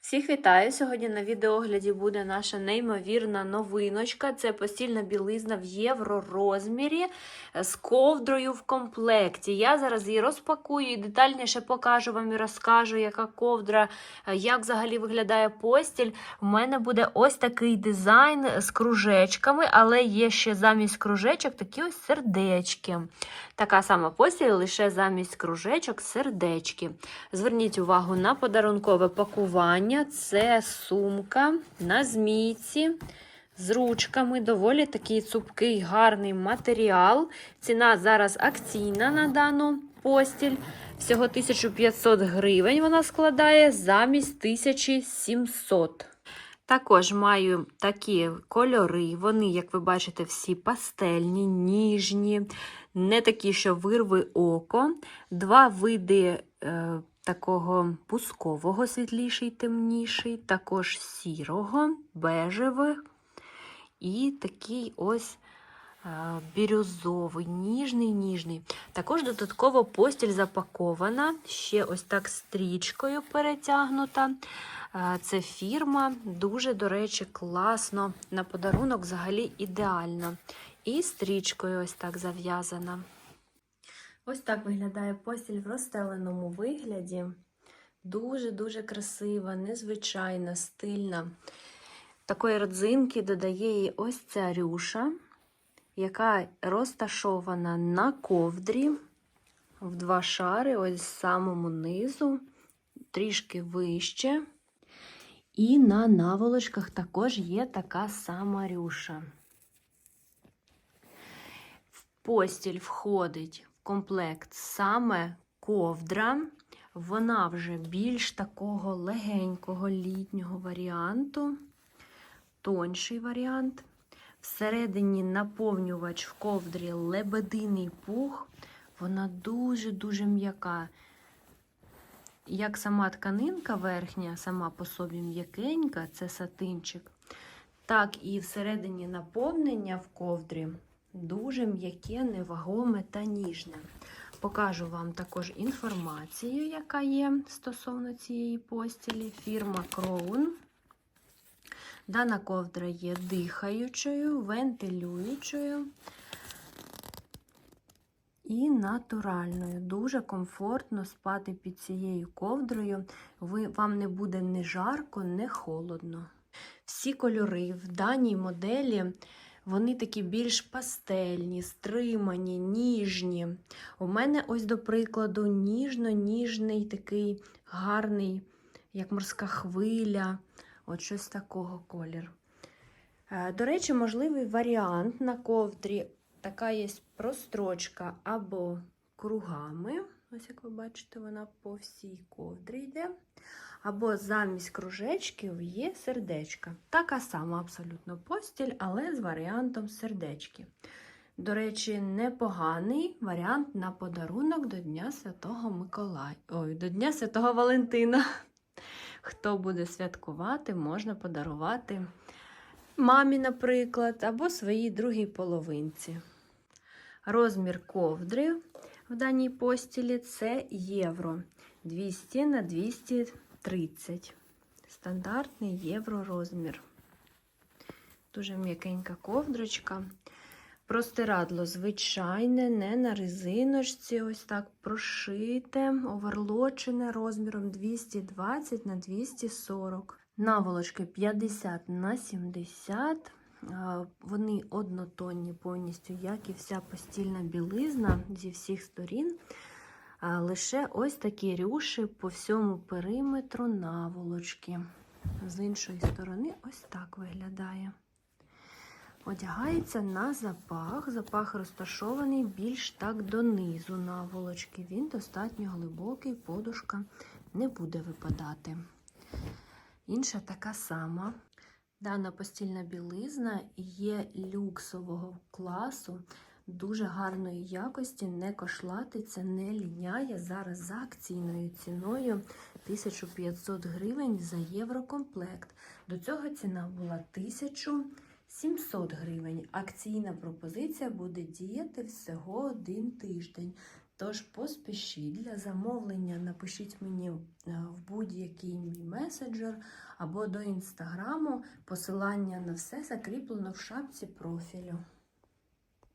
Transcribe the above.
Всіх вітаю! Сьогодні на відеогляді буде наша неймовірна новиночка. Це постільна білизна в євро розмірі з ковдрою в комплекті. Я зараз її розпакую і детальніше покажу вам і розкажу, яка ковдра, е, як взагалі виглядає постіль. У мене буде ось такий дизайн з кружечками, але є ще замість кружечок такі ось сердечки. Така сама постіль, лише замість кружечок сердечки. Зверніть увагу на подарункове пакування. Це сумка на змійці з ручками. Доволі такий цупкий, гарний матеріал. Ціна зараз акційна на дану постіль. Всього 1500 гривень вона складає замість 1700. Також маю такі кольори. Вони, як ви бачите, всі пастельні, ніжні, не такі, що вирви око. Два види е, такого пускового, світліший, темніший, також сірого, бежевих і такий ось е, бірюзовий, ніжний, ніжний. Також додатково постіль запакована, ще ось так стрічкою перетягнута. Е, Це фірма, дуже, до речі, класно. На подарунок взагалі ідеально. І стрічкою ось так зав'язана. Ось так виглядає постіль в розстеленому вигляді. Дуже-дуже красива, незвичайна, стильна. Такої родзинки додає їй ось ця рюша, яка розташована на ковдрі в два шари, ось самому низу, трішки вище. І на наволочках також є така сама рюша. В постіль входить комплект саме ковдра. Вона вже більш такого легенького літнього варіанту, тонший варіант. Всередині наповнювач в ковдрі лебединий пух. Вона дуже-дуже м'яка. Як сама тканинка верхня, сама по собі м'якенька, це сатинчик, так і всередині наповнення в ковдрі дуже м'яке, невагоме та ніжне. Покажу вам також інформацію, яка є стосовно цієї постілі. Фірма Crown. Дана ковдра є дихаючою, вентилюючою і натуральною. Дуже комфортно спати під цією ковдрою. Ви, Вам не буде ні жарко, ні холодно. Всі кольори в даній моделі. Вони такі більш пастельні, стримані, ніжні. У мене, ось, до прикладу, ніжно-ніжний такий гарний, як морська хвиля, от щось такого колір. До речі, можливий варіант на ковдрі. Така є прострочка або кругами. Ось, як ви бачите, вона по всій ковдрі йде. Або замість кружечків є сердечка. Така сама абсолютно постіль, але з варіантом сердечки. До речі, непоганий варіант на подарунок до Дня Святого Миколая. Ой, до Дня Святого Валентина. Хто буде святкувати, можна подарувати мамі, наприклад, або своїй другій половинці. Розмір ковдри в даній постілі це євро 200 на 230. Стандартний євро розмір. Дуже м'якенька ковдрочка. Простирадло звичайне, не на резиночці, ось так прошите, оверлочене розміром 220 на 240. Наволочки 50 на 70. Вони однотонні повністю, як і вся постільна білизна зі всіх сторін. Лише ось такі рюші по всьому периметру наволочки. З іншої сторони, ось так виглядає. Одягається на запах. Запах розташований більш так донизу наволочки. Він достатньо глибокий, подушка не буде випадати. Інша така сама. Дана постільна білизна є люксового класу, дуже гарної якості, не кошлатиться, не ліняє. Зараз за акційною ціною 1500 гривень за єврокомплект. До цього ціна була 1700 гривень. Акційна пропозиція буде діяти всього один тиждень. Тож поспішіть для замовлення, напишіть мені е, в будь-який мій меседжер або до інстаграму. Посилання на все закріплено в шапці профілю.